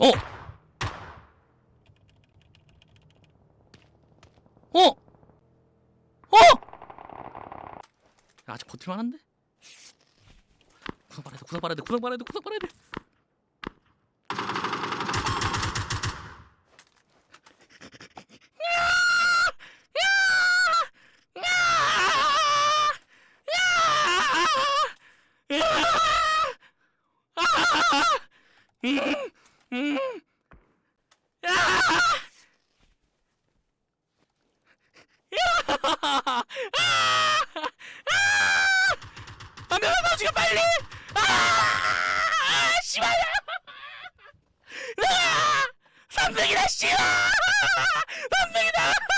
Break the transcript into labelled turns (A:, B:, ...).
A: 어? 어? 어? 야, 아직 버틸만 한데? 구석 빨아야 돼, 구석 빨아야 돼, 구석 빨아야 돼, 구석 빨아야 돼. 아, 내가 너 지금 빨리! 아! 아, 씨발! 아! 삼백이다, 씨발! 삼백이다!